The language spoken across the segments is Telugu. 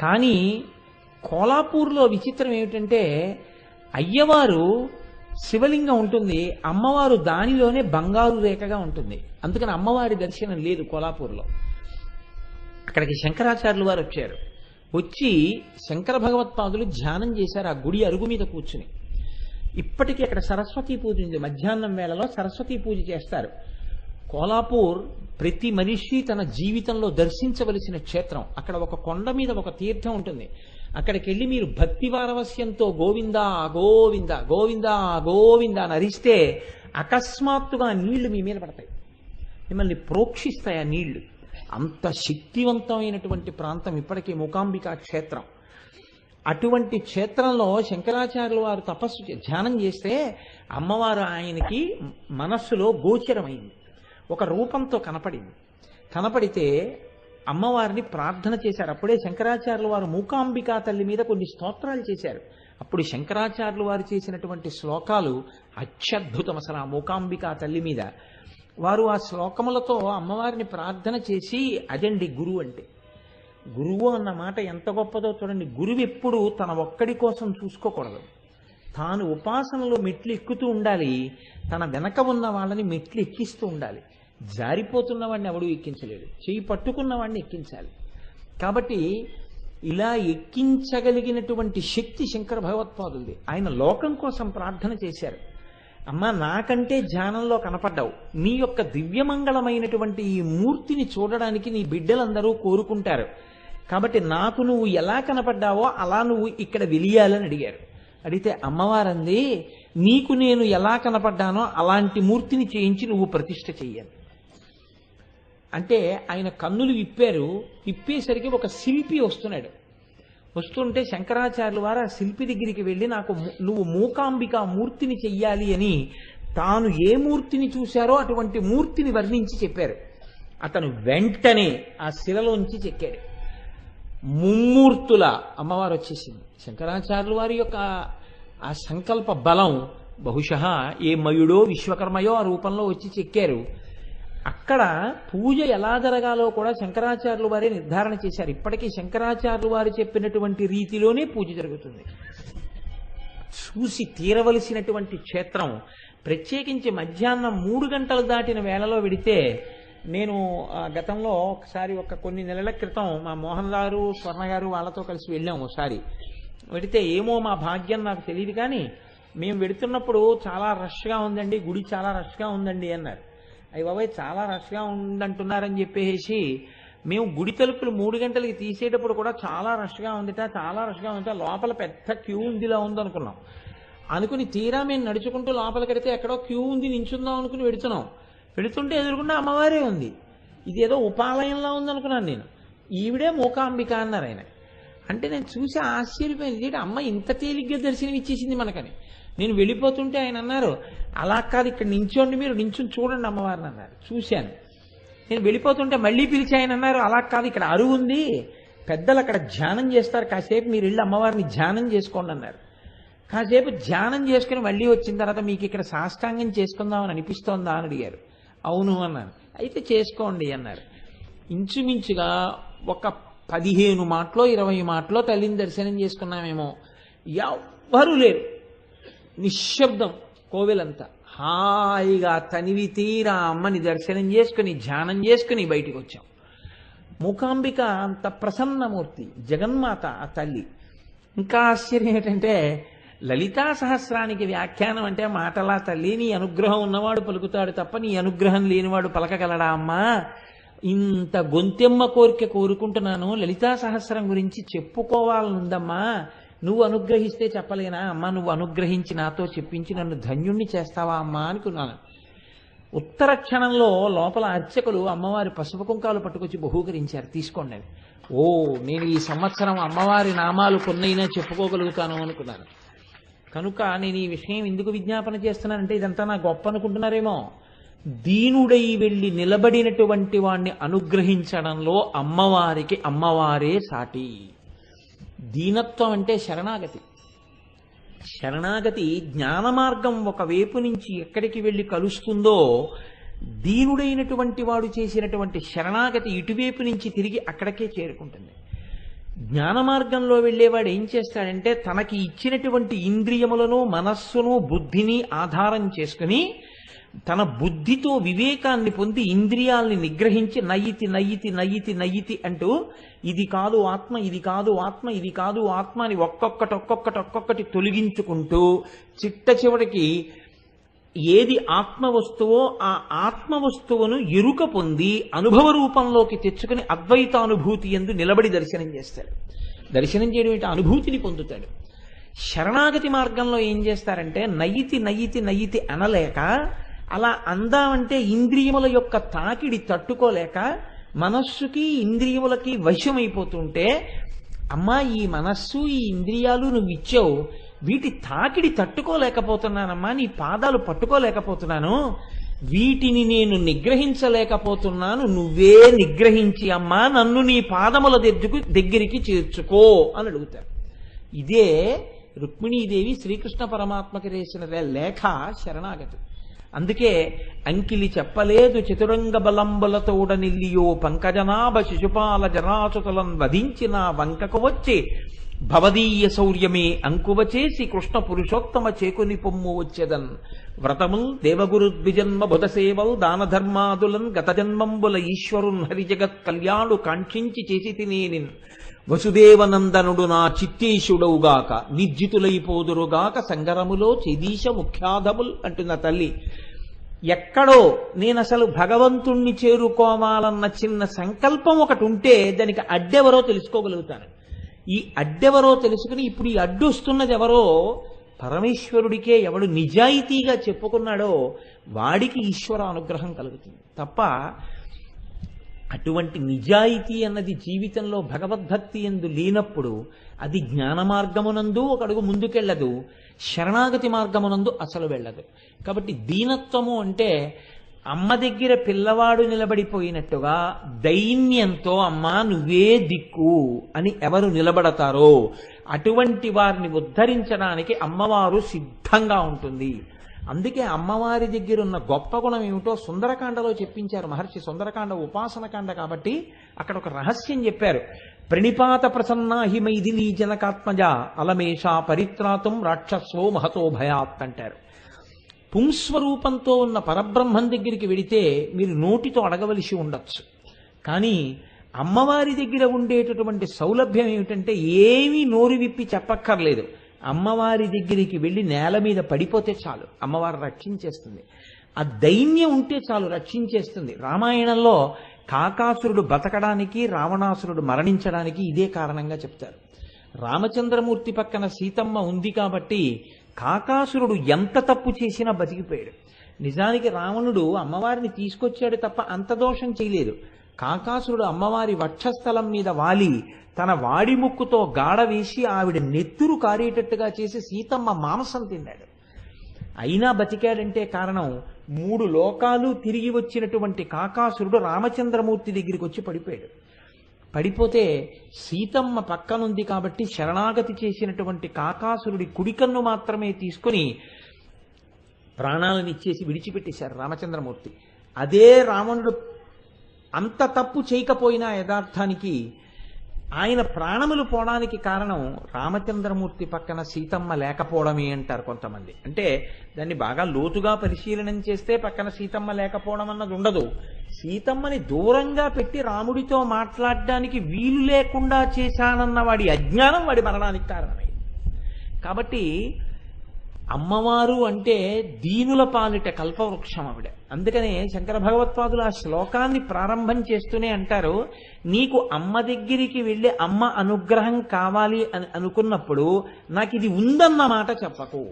కానీ కోలాపూర్లో విచిత్రం ఏమిటంటే అయ్యవారు శివలింగం ఉంటుంది అమ్మవారు దానిలోనే బంగారు రేఖగా ఉంటుంది. అందుకని అమ్మవారి దర్శనం లేదు కోలాపూర్లో. అక్కడికి శంకరాచార్యులు వారు వచ్చారు. వచ్చి శంకర భగవత్పాదులు ధ్యానం చేశారు ఆ గుడి అరుగు మీద కూర్చుని. ఇప్పటికీ అక్కడ సరస్వతీ పూజ ఉంది. మధ్యాహ్నం వేళలో సరస్వతీ పూజ చేస్తారు. కోలాపూర్ ప్రతి మనిషి తన జీవితంలో దర్శించవలసిన క్షేత్రం. అక్కడ ఒక కొండ మీద ఒక తీర్థం ఉంటుంది. అక్కడికి వెళ్ళి మీరు భక్తి వారవస్యంతో గోవిందా గోవింద గోవిందా గోవింద అని అరిస్తే అకస్మాత్తుగా నీళ్ళు మీ మీద పడతాయి. మిమ్మల్ని ప్రోక్షిస్తాయి ఆ నీళ్ళు. అంత శక్తివంతమైనటువంటి ప్రాంతం ఇప్పటికీ మూకాంబికా క్షేత్రం. అటువంటి క్షేత్రంలో శంకరాచార్యులు వారు తపస్సు ధ్యానం చేస్తే అమ్మవారు ఆయనకి మనస్సులో గోచరమైంది. ఒక రూపంతో కనపడింది. కనపడితే అమ్మవారిని ప్రార్థన చేశారు. అప్పుడే శంకరాచార్యులు వారు మూకాంబికా తల్లి మీద కొన్ని స్తోత్రాలు చేశారు. అప్పుడు శంకరాచార్యులు వారు చేసినటువంటి శ్లోకాలు అత్యద్భుతం అసలు ఆ మూకాంబికా తల్లి మీద. వారు ఆ శ్లోకములతో అమ్మవారిని ప్రార్థన చేసి అదండి గురువు అంటే. గురువు అన్న మాట ఎంత గొప్పదో చూడండి. గురువు ఎప్పుడు తన ఒక్కడి కోసం చూసుకోకూడదు. తాను ఉపాసనలో మెట్లు ఎక్కుతూ ఉండాలి. తన వెనక ఉన్న వాళ్ళని మెట్లు ఎక్కిస్తూ ఉండాలి. జారిపోతున్న వాడిని ఎవడు ఎక్కించలేడు. చేయి పట్టుకున్న వాడిని ఎక్కించాలి. కాబట్టి ఇలా ఎక్కించగలిగినటువంటి శక్తి శంకర భగవత్పాదులది. ఆయన లోకం కోసం ప్రార్థన చేశారు. అమ్మా నాకంటే ధ్యానంలో కనపడ్డావు. నీ యొక్క దివ్యమంగళమైనటువంటి ఈ మూర్తిని చూడడానికి నీ బిడ్డలందరూ కోరుకుంటారు. కాబట్టి నాకు నువ్వు ఎలా కనపడ్డావో అలా నువ్వు ఇక్కడ వెలియాలని అడిగారు. అడిగితే అమ్మవారంది నీకు నేను ఎలా కనపడ్డానో అలాంటి మూర్తిని చేయించి నువ్వు ప్రతిష్ఠ చెయ్యాలి అంటే ఆయన కన్నులు విప్పారు విప్పేసరికి ఒక శిల్పి వస్తున్నాడు. వస్తుంటే శంకరాచార్యులు వారు ఆ శిల్పి దగ్గరికి వెళ్ళి నాకు నువ్వు మూకాంబిక మూర్తిని చెయ్యాలి అని తాను ఏ మూర్తిని చూశారో అటువంటి మూర్తిని వర్ణించి చెప్పారు. అతను వెంటనే ఆ శిలలోంచి చెక్కాడు. ముమ్మూర్తుల అమ్మవారు వచ్చేసింది. శంకరాచార్యుల వారి యొక్క ఆ సంకల్ప బలం బహుశ ఏ మయుడో విశ్వకర్మయో ఆ రూపంలో వచ్చి చెక్కారు. అక్కడ పూజ ఎలా జరగాలో కూడా శంకరాచార్యులు వారే నిర్ధారణ చేశారు. ఇప్పటికీ శంకరాచార్యులు వారు చెప్పినటువంటి రీతిలోనే పూజ జరుగుతుంది. చూసి తీరవలసినటువంటి క్షేత్రం ప్రత్యేకించి మధ్యాహ్నం మూడు గంటలు దాటిన వేళలో విడితే నేను ఆ, గతంలో ఒకసారి ఒక కొన్ని నెలల క్రితం మా మోహన్ గారు స్వర్ణ గారు వాళ్ళతో కలిసి వెళ్ళాం ఒకసారి. వెడితే ఏమో మా భాగ్యం నాకు తెలియదు కానీ మేము వెడుతున్నప్పుడు చాలా రష్గా ఉందండి గుడి చాలా రష్గా ఉందండి అన్నారు. అయ్యి బాబాయ్ చాలా రష్గా ఉందంటున్నారని చెప్పేసి మేము గుడి తలుపులు మూడు గంటలకి తీసేటప్పుడు కూడా చాలా రష్గా ఉందిట చాలా రష్గా ఉందిట లోపల పెద్ద క్యూ ఉందిలా ఉందనుకున్నాం. అనుకుని తీరా మేము నడుచుకుంటూ లోపలికెడితే ఎక్కడో క్యూ ఉంది నించుందాం అనుకుని వెడుతున్నాం. వెడుతుంటే ఎదురుకుండా అమ్మవారే ఉంది. ఇది ఏదో ఉపాలయంలా ఉందనుకున్నాను నేను. ఈవిడే మూకాంబిక అన్నారు ఆయన. అంటే నేను చూసి ఆశ్చర్యపోయింది అమ్మ ఇంత తేలిగ్గా దర్శనం ఇచ్చేసింది మనకని. నేను వెళ్ళిపోతుంటే ఆయన అన్నారు అలా కాదు ఇక్కడ నించోండి మీరు నించుని చూడండి అమ్మవారిని అన్నారు. చూశాను. నేను వెళ్ళిపోతుంటే మళ్ళీ పిలిచి ఆయన అన్నారు అలా కాదు ఇక్కడ అరువు ఉంది. పెద్దలు అక్కడ ధ్యానం చేస్తారు. కాసేపు మీరు వెళ్ళి అమ్మవారిని ధ్యానం చేసుకోండి అన్నారు. కాసేపు ధ్యానం చేసుకుని మళ్ళీ వచ్చిన తర్వాత మీకు ఇక్కడ సాష్టాంగం చేసుకుందామని అనిపిస్తోందా అని అడిగారు. అవును అన్నాను అయితే చేసుకోండి అన్నారు. ఇంచుమించుగా ఒక పదిహేను మాటలో ఇరవై మాటలో తల్లిని దర్శనం చేసుకున్నామేమో. ఎవ్వరూ లేరు. నిశ్శబ్దం కోవెలంతా. హాయిగా తనివి తీరా అమ్మని దర్శనం చేసుకుని ధ్యానం చేసుకుని బయటికి వచ్చాం. మూకాంబిక అంత ప్రసన్నమూర్తి జగన్మాత ఆ తల్లి. ఇంకా ఆశ్చర్యం ఏంటంటే లలితా సహస్రానికి వ్యాఖ్యానం అంటే మాటలా తల్లి నీ అనుగ్రహం ఉన్నవాడు పలుకుతాడు తప్ప నీ అనుగ్రహం లేనివాడు పలకగలడా అమ్మా? ఇంత గొంతెమ్మ కోరిక కోరుకుంటున్నాను. లలితా సహస్రం గురించి చెప్పుకోవాలనుందమ్మా. నువ్వు అనుగ్రహిస్తే చెప్పలేనా? అమ్మా నువ్వు అనుగ్రహించి నాతో చెప్పించి నన్ను ధన్యుణ్ణి చేస్తావా అమ్మా అనుకున్నాను. ఉత్తర క్షణంలో లోపల అర్చకులు అమ్మవారి పసుపు కుంకాలు పట్టుకొచ్చి బహూకరించారు. తీసుకోండి అవి. ఓ నేను ఈ సంవత్సరం అమ్మవారి నామాలు కొన్నైనా చెప్పుకోగలుగుతాను అనుకున్నాను. కనుక నేను ఈ విషయం ఎందుకు విజ్ఞాపన చేస్తున్నానంటే ఇదంతా నా గొప్ప అనుకుంటున్నారేమో. దీనుడై వెళ్ళి నిలబడినటువంటి వాణ్ణి అనుగ్రహించడంలో అమ్మవారికి అమ్మవారే సాటి. దీనత్వం అంటే శరణాగతి. శరణాగతి జ్ఞాన మార్గం ఒక వైపు నుంచి ఎక్కడికి వెళ్ళి కలుస్తుందో దీనుడైనటువంటి వాడు చేసినటువంటి శరణాగతి ఇటువైపు నుంచి తిరిగి అక్కడికే చేరుకుంటుంది. జ్ఞాన మార్గంలో వెళ్ళేవాడు ఏం చేస్తాడంటే తనకి ఇచ్చినటువంటి ఇంద్రియములను మనస్సును బుద్ధిని ఆధారం చేసుకుని తన బుద్ధితో వివేకాన్ని పొంది ఇంద్రియాల్ని నిగ్రహించి నయ్యితి నయ్యితి నయ్యితి నయ్యితి అంటూ ఇది కాదు ఆత్మ ఇది కాదు ఆత్మ ఇది కాదు ఆత్మ అని ఒక్కొక్కటి ఒక్కొక్కటి ఒక్కొక్కటి తొలగించుకుంటూ చిట్ట చివరికి ఏది ఆత్మ వస్తువో ఆ ఆత్మ వస్తువును ఎరుక పొంది అనుభవ రూపంలోకి తెచ్చుకుని అద్వైతానుభూతి ఎందు నిలబడి దర్శనం చేస్తాడు. దర్శనం చేయడం ఏంటి? అనుభూతిని పొందుతాడు. శరణాగతి మార్గంలో ఏం చేస్తారంటే నయ్యితి నయ్యితి నయ్యితి అనలేక అలా అందామంటే ఇంద్రియముల యొక్క తాకిడి తట్టుకోలేక మనస్సుకి ఇంద్రియములకి వశమైపోతుంటే అమ్మా ఈ మనస్సు ఈ ఇంద్రియాలు నువ్వు ఇచ్చావు వీటి తాకిడి తట్టుకోలేకపోతున్నానమ్మా నీ పాదాలు పట్టుకోలేకపోతున్నాను. వీటిని నేను నిగ్రహించలేకపోతున్నాను నువ్వే నిగ్రహించి అమ్మా నన్ను నీ పాదముల దగ్గరకు దగ్గరికి చేర్చుకో అని అడుగుతారు. ఇదే రుక్మిణీదేవి శ్రీకృష్ణ పరమాత్మకి చేసిన లేఖ శరణాగతి. అందుకే అంకిలి చెప్పలేదు చతురంగ బలంబులతోడనిల్లియో పంకజనాభ శిశుపాల జరాచుతలను వధించిన వంకకు వచ్చి భవదీయ శౌర్యమే అంకువచేసి కృష్ణ పురుషోత్తమ చేకుని పొమ్ము వచ్చేదన్. వ్రతముల్ దేవగురు ద్విజన్మ బుధసేవల్ దాన ధర్మాదులన్ గత జన్మంబుల ఈశ్వరున్ హరిజగత్ కళ్యాణు కాంక్షించి చేసి తినేనిన్. వసుదేవనందనుడు నా చిత్తేశుడవుగాక నిర్జితులైపోదురుగాక సంగరములో చెదీశ ముఖ్యాధముల్ అంటున్న తల్లి. ఎక్కడో నేను అసలు భగవంతుణ్ణి చేరుకోవాలన్న చిన్న సంకల్పం ఒకటి ఉంటే దానికి అడ్డెవరో తెలుసుకోగలుగుతాను ఈ అడ్డెవరో తెలుసుకుని ఇప్పుడు ఈ అడ్డు వస్తున్నది ఎవరో పరమేశ్వరుడికే ఎవడు నిజాయితీగా చెప్పుకున్నాడో వాడికి ఈశ్వర అనుగ్రహం కలుగుతుంది. తప్ప అటువంటి నిజాయితీ అన్నది జీవితంలో భగవద్భక్తి ఎందు లేనప్పుడు అది జ్ఞాన మార్గమునందు ఒక అడుగు ముందుకెళ్ళదు శరణాగతి మార్గమునందు అసలు వెళ్ళదు. కాబట్టి దీనత్వము అంటే అమ్మ దగ్గర పిల్లవాడు నిలబడిపోయినట్టుగా దైన్యంతో అమ్మా నువ్వే దిక్కు అని ఎవరు నిలబడతారో అటువంటి వారిని ఉద్ధరించడానికి అమ్మవారు సిద్ధంగా ఉంటుంది. అందుకే అమ్మవారి దగ్గర ఉన్న గొప్ప గుణం ఏమిటో సుందరకాండలో చెప్పించారు మహర్షి. సుందరకాండ ఉపాసనకాండ కాబట్టి అక్కడ ఒక రహస్యం చెప్పారు. ప్రణిపాత ప్రసన్నాహి నీ జనకాత్మజ అలమేష పరిత్రాతం రాక్షస్వో మహతో భయాత్ అంటారు. పుంస్వరూపంతో ఉన్న పరబ్రహ్మం దగ్గరికి వెడితే మీరు నోటితో అడగవలసి ఉండొచ్చు. కానీ అమ్మవారి దగ్గర ఉండేటటువంటి సౌలభ్యం ఏమిటంటే ఏమీ నోరు విప్పి చెప్పక్కర్లేదు. అమ్మవారి దగ్గరికి వెళ్ళి నేల మీద పడిపోతే చాలు. అమ్మవారు రక్షించేస్తుంది. ఆ దైన్యం ఉంటే చాలు రక్షించేస్తుంది. రామాయణంలో కాకాసురుడు బతకడానికి రావణాసురుడు మరణించడానికి ఇదే కారణంగా చెప్తారు. రామచంద్రమూర్తి పక్కన సీతమ్మ ఉంది కాబట్టి కాకాసురుడు ఎంత తప్పు చేసినా బతికిపోయాడు. నిజానికి రావణుడు అమ్మవారిని తీసుకొచ్చాడు తప్ప అంత దోషం చేయలేదు. కాకాసురుడు అమ్మవారి వక్షస్థలం మీద వాలి తన వాడి ముక్కుతో గాడ వేసి ఆవిడ నెత్తురు కారేటట్టుగా చేసి సీతమ్మ మాంసం తిన్నాడు. అయినా బతికాడంటే కారణం మూడు లోకాలు తిరిగి వచ్చినటువంటి కాకాసురుడు రామచంద్రమూర్తి దగ్గరికి వచ్చి పడిపోయాడు. పడిపోతే సీతమ్మ పక్కనుంది కాబట్టి శరణాగతి చేసినటువంటి కాకాసురుడి కుడికన్ను మాత్రమే తీసుకుని ప్రాణాలను ఇచ్చేసి విడిచిపెట్టేశారు రామచంద్రమూర్తి. అదే రావణుడు అంత తప్పు చేయకపోయినా యథార్థానికి ఆయన ప్రాణములు పోవడానికి కారణం రామచంద్రమూర్తి పక్కన సీతమ్మ లేకపోవడమే అంటారు కొంతమంది. అంటే దాన్ని బాగా లోతుగా పరిశీలనం చేస్తే పక్కన సీతమ్మ లేకపోవడం అన్నది ఉండదు. సీతమ్మని దూరంగా పెట్టి రాముడితో మాట్లాడడానికి వీలు లేకుండా చేశానన్న వాడి అజ్ఞానం వాడి మరణానికి కారణమే. కాబట్టి అమ్మవారు అంటే దీనుల పాలిట కల్పవృక్షం ఆవిడ. అందుకనే శంకర భగవత్పాదులు ఆ శ్లోకాన్ని ప్రారంభం చేస్తూనే అంటారు నీకు అమ్మ దగ్గరికి వెళ్ళి అమ్మ అనుగ్రహం కావాలి అని అనుకున్నప్పుడు నాకు ఇది ఉందన్న మాట చెప్పకు.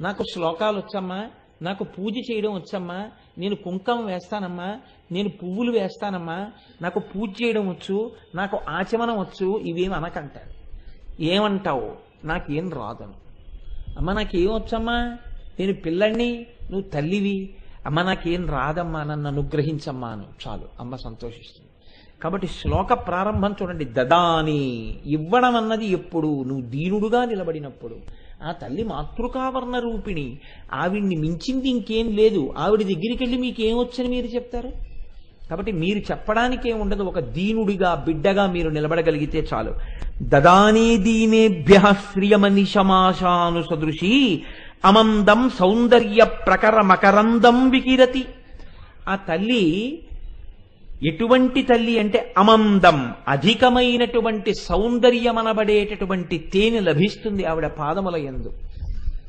నాకు శ్లోకాలు వచ్చమ్మా నాకు పూజ చేయడం వచ్చమ్మా నేను కుంకం వేస్తానమ్మా నేను పువ్వులు వేస్తానమ్మా నాకు పూజ చేయడం వచ్చు నాకు ఆచమనం వచ్చు ఇవేమి అనకంటారు. ఏమంటావు? నాకేం రాదను. అమ్మ నాకేం వచ్చమ్మా? నేను పిల్లడిని నువ్వు తల్లివి అమ్మ నాకేం రాదమ్మా నన్ను అనుగ్రహించమ్మా అను. చాలు అమ్మ సంతోషిస్తుంది. కాబట్టి శ్లోక ప్రారంభం చూడండి. దదాని ఇవ్వడం అన్నది ఎప్పుడు? నువ్వు దీనుడుగా నిలబడినప్పుడు. ఆ తల్లి మాతృకావర్ణ రూపిణి. ఆవిడ్ని మించింది ఇంకేం లేదు. ఆవిడ దగ్గరికి వెళ్ళి మీకేం వచ్చని మీరు చెప్తారు? కాబట్టి మీరు చెప్పడానికి ఏముండదు ఒక దీనుడిగా బిడ్డగా మీరు నిలబడగలిగితే చాలు. దదానీ దీనేభ్య శ్రియమనిశమాశాను సదృశీ. అమందం సౌందర్య ప్రకర మకరందం వికిరతి. ఆ తల్లి ఎటువంటి తల్లి అంటే అమందం అధికమైనటువంటి సౌందర్యమనబడేటటువంటి తేనె లభిస్తుంది ఆవిడ పాదముల యందు.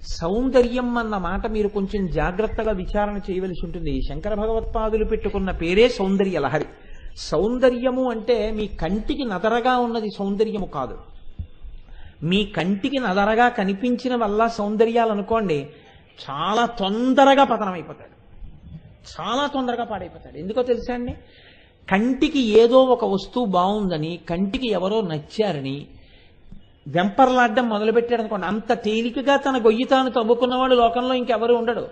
సౌందర్యం అన్న మాట మీరు కొంచెం జాగ్రత్తగా విచారణ చేయవలసి ఉంటుంది. శంకర భగవత్పాదులు పెట్టుకున్న పేరే సౌందర్య లహరి. సౌందర్యము అంటే మీ కంటికి నదరగా ఉన్నది సౌందర్యము కాదు. మీ కంటికి నదరగా కనిపించిన వల్ల సౌందర్యాలు అనుకోండి చాలా తొందరగా పతనమైపోతాడు. చాలా తొందరగా పాడైపోతాడు. ఎందుకో తెలుసా అండి? కంటికి ఏదో ఒక వస్తువు బాగుందని కంటికి ఎవరో నచ్చారని వెంపర్లాడ్డం మొదలుపెట్టాడు అనుకోండి అంత తేలికగా తన గొయ్యి తాను తవ్వుకున్నవాడు లోకంలో ఇంకెవరు ఉండడు.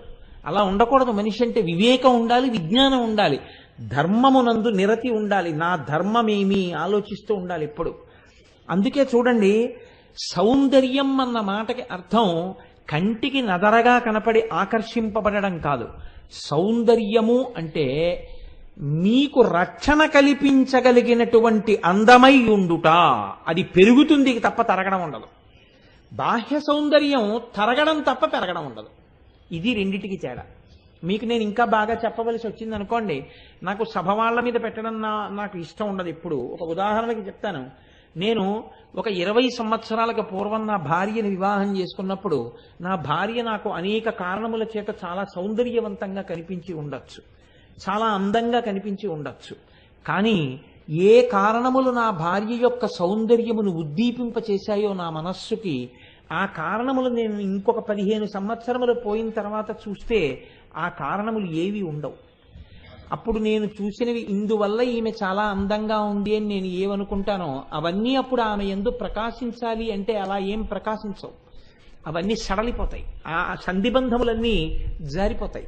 అలా ఉండకూడదు. మనిషి అంటే వివేకం ఉండాలి విజ్ఞానం ఉండాలి. ధర్మమునందు నిరతి ఉండాలి. నా ధర్మమేమి? ఆలోచిస్తూ ఉండాలి ఎప్పుడు. అందుకే చూడండి సౌందర్యం అన్న మాటకి అర్థం కంటికి నదరగా కనపడి ఆకర్షింపబడడం కాదు. సౌందర్యము అంటే మీకు రక్షణ కల్పించగలిగినటువంటి అందమై ఉండుట. అది పెరుగుతుంది తప్ప తరగడం ఉండదు. బాహ్య సౌందర్యం తరగడం తప్ప పెరగడం ఉండదు. ఇది రెండిటికి తేడా. మీకు నేను ఇంకా బాగా చెప్పవలసి వచ్చింది అనుకోండి నాకు సభ వాళ్ళ మీద పెట్టడం నా నాకు ఇష్టం ఉండదు. ఇప్పుడు ఒక ఉదాహరణకి చెప్తాను. నేను ఒక ఇరవై సంవత్సరాలకు పూర్వం నా భార్యని వివాహం చేసుకున్నప్పుడు నా భార్య నాకు అనేక కారణముల చేత చాలా సౌందర్యవంతంగా కనిపించి ఉండొచ్చు. చాలా అందంగా కనిపించి ఉండొచ్చు. కానీ ఏ కారణములు నా భార్య యొక్క సౌందర్యమును ఉద్దీపింప చేశాయో నా మనస్సుకి ఆ కారణములు నేను ఇంకొక పదిహేను సంవత్సరములు పోయిన తర్వాత చూస్తే ఆ కారణములు ఏవి ఉండవు. అప్పుడు నేను చూసినవి ఇందువల్ల ఈమె చాలా అందంగా ఉంది అని నేను ఏమనుకుంటానో అవన్నీ అప్పుడు ఆమె ఎందు ప్రకాశించాలి అంటే అలా ఏం ప్రకాశించవు. అవన్నీ సడలిపోతాయి. ఆ సంధిబంధములన్నీ జారిపోతాయి.